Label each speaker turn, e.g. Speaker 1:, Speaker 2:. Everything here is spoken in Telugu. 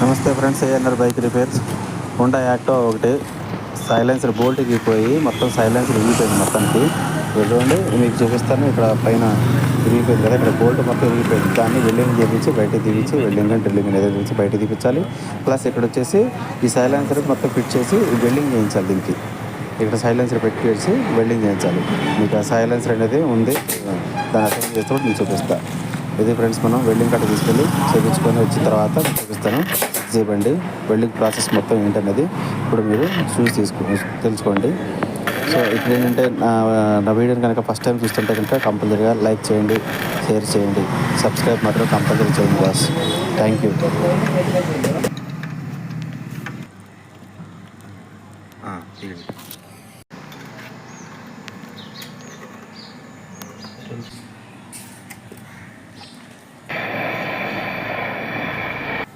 Speaker 1: నమస్తే friends ANR bike repairs? Honda Activa ఒకటి. సైలెన్సర్ బోల్ట్ ఇరిగిపోయి మొత్తం సైలెన్సర్ ఇరిగిపోయింది మొత్తానికి. ఇక్కడ చూడండి మీకు చూపిస్తాను. ఇక్కడ పైన ఇరిగిపోయింది కదా ఇక్కడ బోల్ట్ మొత్తం ఇరిగిపోయింది దాన్ని వెల్డింగ్ చేయించి బయట తీపించి వెల్డింగ్ అండ్ డ్రిల్లింగ్ ఏదో తీపించి బయట తీపించాలి ప్లస్ ఇక్కడ వచ్చేసి ఈ సైలెన్సర్ మొత్తం ఫిట్ చేసి వెల్డింగ్ చేయించాలి దీనికి. ఇక్కడ సైలెన్సర్ పెట్టి చేసి వెల్డింగ్ చేయించాలి. మీకు ఆ సైలెన్సర్ అనేది ఉంది. దాన్ని అర్థం చేస్తే మీకు చూపిస్తాను ఇది ఫ్రెండ్స్ మనం వెల్డింగ్ కట్ట తీసుకెళ్ళి చేయించుకొని వచ్చిన తర్వాత చూపిస్తాను. చేయండి వెల్డింగ్ ప్రాసెస్ మొత్తం ఏంటనేది ఇప్పుడు మీరు చూసి తీసుకో తెలుసుకోండి. సో ఇప్పుడు ఏంటంటే నా నా వీడియోని కనుక ఫస్ట్ టైం చూస్తుంటే కనుక కంపల్సరీగా లైక్ చేయండి షేర్ చేయండి సబ్స్క్రైబ్ మాత్రం కంపల్సరీ చేయండి boss thank you Thank you.